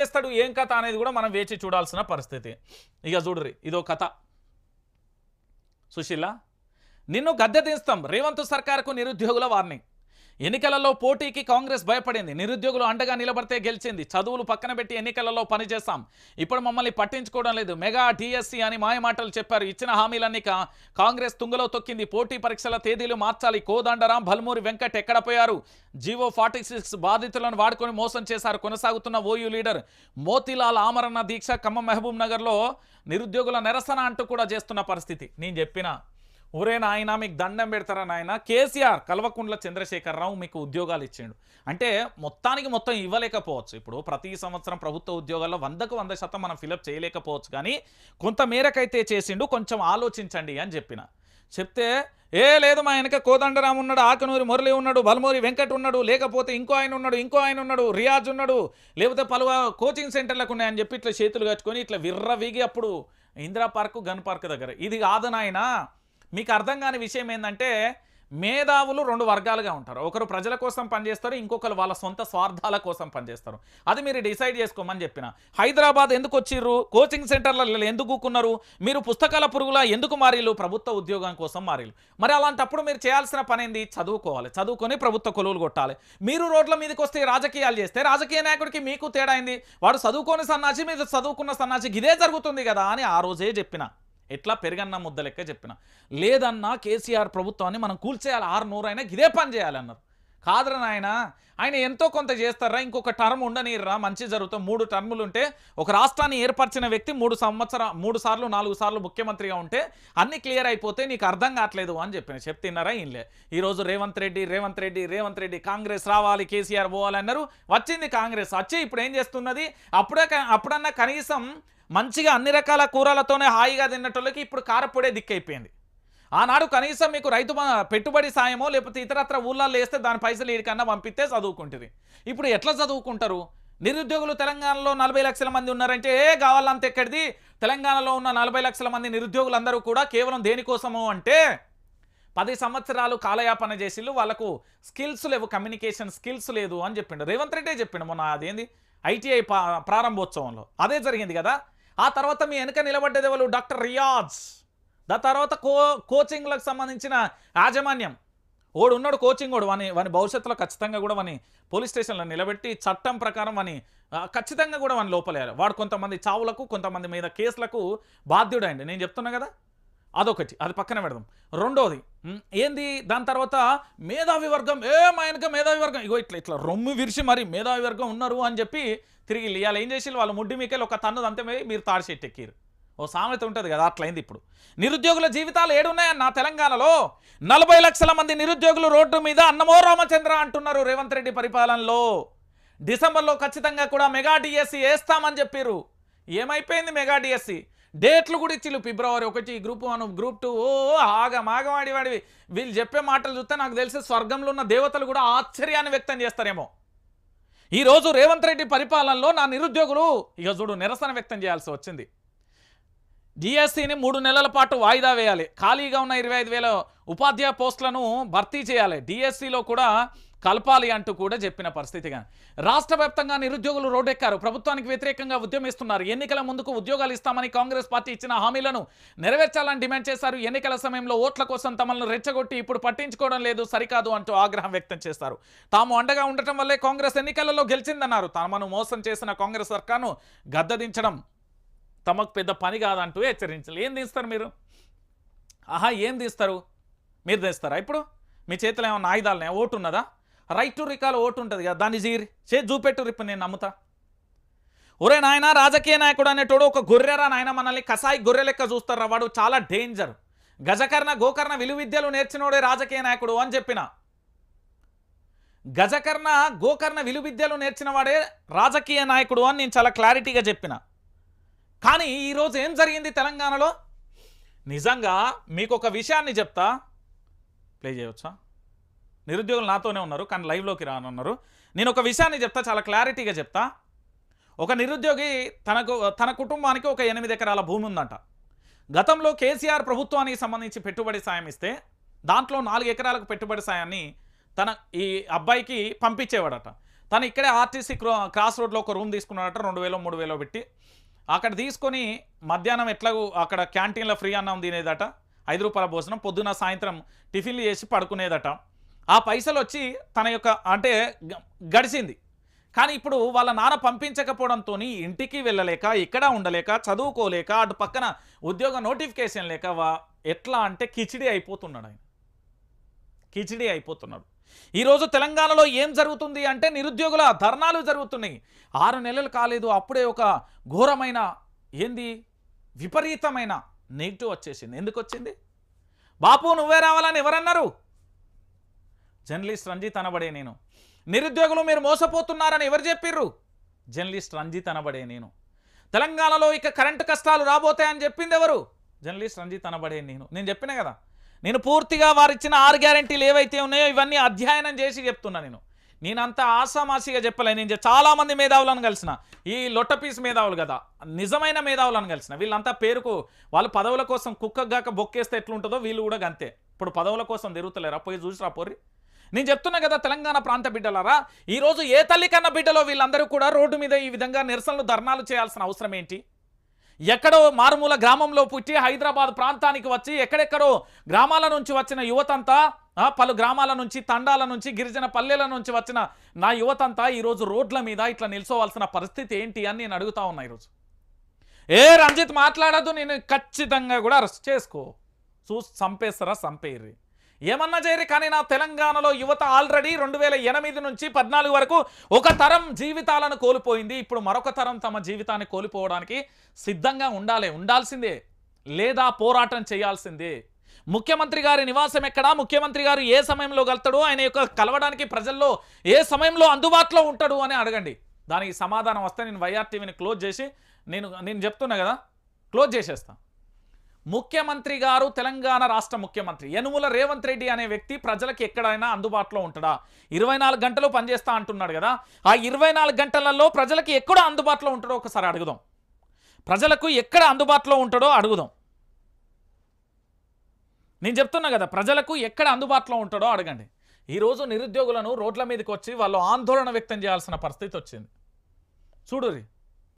చేస్తాడు ఏం కథ అనేది కూడా మనం వేచి చూడాల్సిన పరిస్థితి. ఇక చూడరి ఇదో కథ. సుశీల నిన్ను గద్దె తీస్తాం. రేవంత్ సర్కార్కు నిరుద్యోగుల వార్నింగ్. ఎన్నికలలో పోటీకి కాంగ్రెస్ భయపడింది. నిరుద్యోగులు అండగా నిలబడితే గెలిచింది. చదువులు పక్కన పెట్టి ఎన్నికలలో పనిచేస్తాం ఇప్పుడు మమ్మల్ని పట్టించుకోవడం లేదు. మెగా టీఎస్సీ అని మాయమాటలు చెప్పారు. ఇచ్చిన హామీలన్నీ కాంగ్రెస్ తుంగలో తొక్కింది. పోటీ పరీక్షల తేదీలు మార్చాలి. కోదండరాం భల్మూరి వెంకట్ ఎక్కడ పోయారు? జీవో ఫార్టీ సిక్స్ బాధితులను వాడుకొని మోసం చేశారు. కొనసాగుతున్న ఓయూ లీడర్ మోతీలాల్ ఆమరణ దీక్ష ఖమ్మం మహబూబ్ నగర్లో నిరుద్యోగుల నిరసన అంటూ కూడా చేస్తున్న పరిస్థితి. నేను చెప్పిన ఒరే నాయన మీకు దండం పెడతారా నాయన? కేసీఆర్ కల్వకుంట్ల చంద్రశేఖరరావు మీకు ఉద్యోగాలు ఇచ్చిండు. అంటే మొత్తానికి మొత్తం ఇవ్వలేకపోవచ్చు. ఇప్పుడు ప్రతి సంవత్సరం ప్రభుత్వ ఉద్యోగాల్లో వందకు వంద శాతం మనం ఫిలప్ చేయలేకపోవచ్చు. కానీ కొంత మేరకైతే చేసిండు కొంచెం ఆలోచించండి అని చెప్పిన. చెప్తే ఏ లేదు మా వెనక కోదండరామ్ ఉన్నాడు ఆకనూరి మురళి ఉన్నాడు బలమూరి వెంకట్ ఉన్నాడు లేకపోతే ఇంకో ఆయన ఉన్నాడు ఇంకో ఆయన ఉన్నాడు రియాజ్ ఉన్నాడు లేకపోతే పలు కోచింగ్ సెంటర్లకు ఉన్నాయని చెప్పి ఇట్లా చేతులు కట్టుకొని ఇట్లా విర్రవీగి అప్పుడు ఇందిరా పార్కు గన్ పార్క్ దగ్గర. ఇది కాదు నాయనా. మీకు అర్థం కాని విషయం ఏంటంటే మేధావులు రెండు వర్గాలుగా ఉంటారు. ఒకరు ప్రజల కోసం పనిచేస్తారు ఇంకొకరు వాళ్ళ సొంత స్వార్థాల కోసం పనిచేస్తారు. అది మీరు డిసైడ్ చేసుకోమని చెప్పిన. హైదరాబాద్ ఎందుకు వచ్చిర్రు? కోచింగ్ సెంటర్లలో ఎందుకు కూకున్నారు మీరు పుస్తకాల పురుగులా ఎందుకు మారిలు ప్రభుత్వ ఉద్యోగం కోసం మారిలు మరి అలాంటప్పుడు మీరు చేయాల్సిన పని ఏంది? చదువుకోవాలి. చదువుకొని ప్రభుత్వ కొలువులు కొట్టాలి. మీరు రోడ్ల మీదకి వస్తే రాజకీయాలు చేస్తే రాజకీయ నాయకుడికి మీకు తేడా అయింది వాడు చదువుకొని సన్నాసి మీరు చదువుకున్న సన్నాసి ఇదే జరుగుతుంది కదా అని ఆ రోజే చెప్పిన. ఎట్లా పెరగన్న ముద్ద లెక్క చెప్పిన. లేదన్నా కేసీఆర్ ప్రభుత్వాన్ని మనం కూల్చేయాలి ఆరు నూరైనా ఇదే పని చేయాలన్నారు కాదురా నాయన ఆయన ఎంతో కొంత చేస్తారా ఇంకొక టర్మ్ ఉండనిర్రా మంచి జరుగుతుంది మూడు టర్ములు ఉంటే ఒక రాష్ట్రాన్ని ఏర్పరిచిన వ్యక్తి మూడు సంవత్సర మూడు సార్లు నాలుగు సార్లు ముఖ్యమంత్రిగా ఉంటే అన్ని క్లియర్ అయిపోతే నీకు అర్థం కావట్లేదు అని చెప్పిన. చెప్తున్నారా ఈయనలే ఈరోజు రేవంత్ రెడ్డి రేవంత్ రెడ్డి రేవంత్ రెడ్డి కాంగ్రెస్ రావాలి కేసీఆర్ పోవాలన్నారు వచ్చింది కాంగ్రెస్. వచ్చి ఇప్పుడు ఏం చేస్తున్నది? అప్పుడే అప్పుడన్నా కనీసం మంచిగా అన్ని రకాల కూరలతోనే హాయిగా తిన్నటోళ్ళకి ఇప్పుడు కారపొడే దిక్కైపోయింది. ఆనాడు కనీసం మీకు రైతు పెట్టుబడి సాయమో లేకపోతే ఇతరత్ర ఊళ్ళల్లో వేస్తే దాని పైసలు వీడికన్నా పంపిస్తే చదువుకుంటుంది ఇప్పుడు ఎట్లా చదువుకుంటారు? నిరుద్యోగులు తెలంగాణలో నలభై లక్షల మంది ఉన్నారంటే ఏ కావాలంత ఎక్కడిది? తెలంగాణలో ఉన్న నలభై లక్షల మంది నిరుద్యోగులందరూ కూడా కేవలం దేనికోసము అంటే పది సంవత్సరాలు కాలయాపన చేసిళ్ళు వాళ్ళకు స్కిల్స్ లేవు కమ్యూనికేషన్ స్కిల్స్ లేదు అని చెప్పిండు. రేవంత్ రెడ్డి చెప్పిండు మొన్న అదేంది? ఐటీఐ ప్రారంభోత్సవంలో. అదే జరిగింది కదా? ఆ తర్వాత మీ వెనక నిలబడ్డది ఎవరు? డాక్టర్ రియాజ్. దాని తర్వాత కో కోచింగ్లకు సంబంధించిన యాజమాన్యం. ఓడు ఉన్నాడు కోచింగ్ వాడు వాని వాని భవిష్యత్తులో ఖచ్చితంగా కూడా వాని పోలీస్ స్టేషన్లో నిలబెట్టి చట్టం ప్రకారం వాని ఖచ్చితంగా కూడా వాని లోపలేరు వాడు కొంతమంది చావులకు కొంతమంది మీద కేసులకు బాధ్యుడండి. నేను చెప్తున్నా కదా? అదొకటి అది పక్కన పెడదాం. రెండోది ఏంది? దాని తర్వాత మేధావి వర్గం ఏ మా మేధావి వర్గం? ఇగో ఇట్లా ఇట్లా రొమ్ము విరిచి మరి మేధావి వర్గం ఉన్నారు అని చెప్పి తిరిగి ఇవాళ ఏం చేసి వాళ్ళు ముడ్డి మీకెళ్ళి ఒక తన్నుది అంతే మీరు తాడి చెట్టు ఎక్కిరు ఓ సామెత ఉంటుంది కదా అట్లయింది ఇప్పుడు. నిరుద్యోగుల జీవితాలు ఏడున్నాయన్న తెలంగాణలో? నలభై లక్షల మంది నిరుద్యోగులు రోడ్డు మీద అన్నమో రామచంద్ర అంటున్నారు రేవంత్ రెడ్డి పరిపాలనలో. డిసెంబర్లో ఖచ్చితంగా కూడా మెగా డిఎస్సి వేస్తామని చెప్పారు ఏమైపోయింది మెగా డిఎస్సి? డేట్లు కూడా ఇచ్చిళ్ళు ఫిబ్రవరి ఒకటి గ్రూప్ వన్ గ్రూప్ టూ. ఓ ఆగం ఆగమాడి వాడివి. వీళ్ళు చెప్పే మాటలు చూస్తే నాకు తెలిసి స్వర్గంలో ఉన్న దేవతలు కూడా ఆశ్చర్యాన్ని వ్యక్తం చేస్తారేమో. ఈరోజు రేవంత్ రెడ్డి పరిపాలనలో నా నిరుద్యోగులు ఇక చూడు నిరసన వ్యక్తం చేయాల్సి వచ్చింది. డిఎస్సిని మూడు నెలల పాటు వాయిదా వేయాలి. ఖాళీగా ఉన్న ఇరవై ఐదు వేల ఉపాధ్యాయ పోస్టులను భర్తీ చేయాలి. డిఎస్సిలో కూడా కలపాలి అంటూ కూడా చెప్పిన పరిస్థితిగా రాష్ట్ర వ్యాప్తంగా నిరుద్యోగులు రోడ్డెక్కారు. ప్రభుత్వానికి వ్యతిరేకంగా ఉద్యమిస్తున్నారు ఎన్నికల ముందుకు ఉద్యోగాలు ఇస్తామని కాంగ్రెస్ పార్టీ ఇచ్చిన హామీలను నెరవేర్చాలని డిమాండ్ చేశారు. ఎన్నికల సమయంలో ఓట్ల కోసం తమను రెచ్చగొట్టి ఇప్పుడు పట్టించుకోవడం లేదు సరికాదు అంటూ ఆగ్రహం వ్యక్తం చేస్తారు. తాము అండగా ఉండటం వల్లే కాంగ్రెస్ ఎన్నికలలో గెలిచిందన్నారు. తమను మోసం చేసిన కాంగ్రెస్ సర్కార్ను గద్దదించడం తమకు పెద్ద పని కాదంటూ హెచ్చరించాలి. ఏం తీస్తారు మీరు? ఆహా ఏం తీస్తారు? మీరు తీస్తారా ఇప్పుడు? మీ చేతిలో ఏమన్నా ఆయుధాలనే ఓటు ఉన్నదా? రైట్ టు రికాల్ ఓటు ఉంటుంది కదా దాన్ని జీరి. చే చూపెట్టు ఇప్పుడు నేను నమ్ముతా. ఒరే నాయన రాజకీయ నాయకుడు అనేటోడు ఒక గొర్రెరా నాయన మనల్ని కసాయి గొర్రె లెక్క చూస్తారా? వాడు చాలా డేంజర్. గజకర్ణ గోకర్ణ విలు విద్యలు నేర్చినోడే రాజకీయ నాయకుడు అని చెప్పిన. గజకర్ణ గోకర్ణ విలు విద్యలు నేర్చిన వాడే రాజకీయ నాయకుడు అని నేను చాలా క్లారిటీగా చెప్పిన. కానీ ఈరోజు ఏం జరిగింది తెలంగాణలో? నిజంగా మీకు ఒక విషయాన్ని చెప్తా. ప్లే చేయవచ్చా నిరుద్యోగులు నాతోనే ఉన్నారు కానీ లైవ్లోకి రానున్నారు. నేను ఒక విషయాన్ని చెప్తా చాలా క్లారిటీగా చెప్తా. ఒక నిరుద్యోగి తనకు తన కుటుంబానికి ఒక ఎనిమిది ఎకరాల భూమి ఉందంట. గతంలో కేసీఆర్ ప్రభుత్వానికి సంబంధించి పెట్టుబడి సాయం ఇస్తే దాంట్లో నాలుగు ఎకరాలకు పెట్టుబడి సాయాన్ని తన ఈ అబ్బాయికి పంపించేవాడట. తను ఇక్కడే ఆర్టీసీ క్రాస్ రోడ్లో ఒక రూమ్ తీసుకున్నాడట రెండు వేలో మూడు వేలో పెట్టి. అక్కడ తీసుకొని మధ్యాహ్నం ఎట్లాగూ అక్కడ క్యాంటీన్లో ఫ్రీ అన్నం తినేదట ఐదు రూపాయల భోజనం పొద్దున సాయంత్రం టిఫిన్లు చేసి పడుకునేదట. ఆ పైసలు వచ్చి తన యొక్క అంటే గడిచింది. కానీ ఇప్పుడు వాళ్ళ నాన్న పంపించకపోవడంతో ఇంటికి వెళ్ళలేక ఇక్కడ ఉండలేక చదువుకోలేక అటు పక్కన ఉద్యోగ నోటిఫికేషన్ లేక వా ఎట్లా అంటే కిచిడి అయిపోతున్నాడు ఆయన. కిచిడి అయిపోతున్నాడు. ఈరోజు తెలంగాణలో ఏం జరుగుతుంది అంటే నిరుద్యోగుల ధర్నాలు జరుగుతున్నాయి. ఆరు నెలలు కాలేదు అప్పుడే ఒక ఘోరమైన ఏంది? విపరీతమైన నెగిటివ్ వచ్చేసింది. ఎందుకు వచ్చింది బాపు నువ్వే రావాలని ఎవరన్నారు? జర్నలిస్ట్ రంజిత్ అనబడే నేను. నిరుద్యోగులు మీరు మోసపోతున్నారని ఎవరు చెప్పిర్రు? జర్నలిస్ట్ రంజిత్ అనబడే నేను. తెలంగాణలో ఇక కరెంటు కష్టాలు రాబోతాయని చెప్పింది ఎవరు? జర్నలిస్ట్ రంజిత్ అనబడే నేను. నేను చెప్పిన కదా? నేను పూర్తిగా వారిచ్చిన ఆరు గ్యారంటీలు ఏవైతే ఉన్నాయో ఇవన్నీ అధ్యయనం చేసి చెప్తున్నా నేను. నేనంతా ఆసామాసిగా చెప్పలే. నేను చాలామంది మేధావులను కలిసిన. ఈ లొట్టపీస్ మేధావులు కదా. నిజమైన మేధావులను కలిసిన. వీళ్ళంతా పేరుకు వాళ్ళు పదవుల కోసం కుక్కగాక బొక్కేస్తే ఎట్లుంటుందో వీళ్ళు కూడా అంతే ఇప్పుడు పదవుల కోసం తిరుగుతలేరా. పోయి చూసిరా పోర్రి? నేను చెప్తున్నా కదా తెలంగాణ ప్రాంత బిడ్డలారా ఈరోజు ఏ తల్లి కన్న బిడ్డలో వీళ్ళందరూ కూడా రోడ్డు మీద ఈ విధంగా నిరసనలు ధర్నాలు చేయాల్సిన అవసరం ఏంటి? ఎక్కడో మారుమూల గ్రామంలో పుట్టి హైదరాబాద్ ప్రాంతానికి వచ్చి ఎక్కడెక్కడో గ్రామాల నుంచి వచ్చిన యువతంతా పలు గ్రామాల నుంచి తండాల నుంచి గిరిజన పల్లెల నుంచి వచ్చిన నా యువతంతా ఈరోజు రోడ్ల మీద ఇట్లా నిల్చోవాల్సిన పరిస్థితి ఏంటి అని నేను అడుగుతా ఉన్నా ఈరోజు. ఏ రంజిత్ మాట్లాడద్దు నేను ఖచ్చితంగా కూడా అరెస్ట్ చేసుకో. చూసి చంపేస్తారా చంపేయర్రీ ఏమన్నా చేయరు కానీ నా తెలంగాణలో యువత ఆల్రెడీ రెండు వేల ఎనిమిది నుంచి పద్నాలుగు వరకు ఒక తరం జీవితాలను కోల్పోయింది. ఇప్పుడు మరొక తరం తమ జీవితాన్ని కోల్పోవడానికి సిద్ధంగా ఉండాలి. ఉండాల్సిందే. లేదా పోరాటం చేయాల్సిందే. ముఖ్యమంత్రి గారి నివాసం ఎక్కడా? ముఖ్యమంత్రి గారు ఏ సమయంలో కలుతాడు? ఆయన యొక్క కలవడానికి ప్రజల్లో ఏ సమయంలో అందుబాటులో ఉంటాడు అని అడగండి. దానికి సమాధానం వస్తే నేను వైఆర్టీవీని క్లోజ్ చేసి నేను నేను చెప్తున్నా కదా? క్లోజ్ చేసేస్తాను ముఖ్యమంత్రి గారు తెలంగాణ రాష్ట్ర ముఖ్యమంత్రి యనుముల రేవంత్ రెడ్డి అనే వ్యక్తి ప్రజలకు ఎక్కడైనా అందుబాటులో ఉంటాడా? ఇరవై నాలుగు గంటలు పనిచేస్తా అంటున్నాడు కదా. ఆ ఇరవై నాలుగు గంటలలో ప్రజలకు ఎక్కడ అందుబాటులో ఉంటాడో ఒకసారి అడుగుదాం. ప్రజలకు ఎక్కడ అందుబాటులో ఉంటాడో అడుగుదాం. నేను చెప్తున్నా కదా ప్రజలకు ఎక్కడ అందుబాటులో ఉంటాడో అడగండి. ఈరోజు నిరుద్యోగులను రోడ్ల మీదకి వచ్చి వాళ్ళు ఆందోళన వ్యక్తం చేయాల్సిన పరిస్థితి వచ్చింది. చూడురి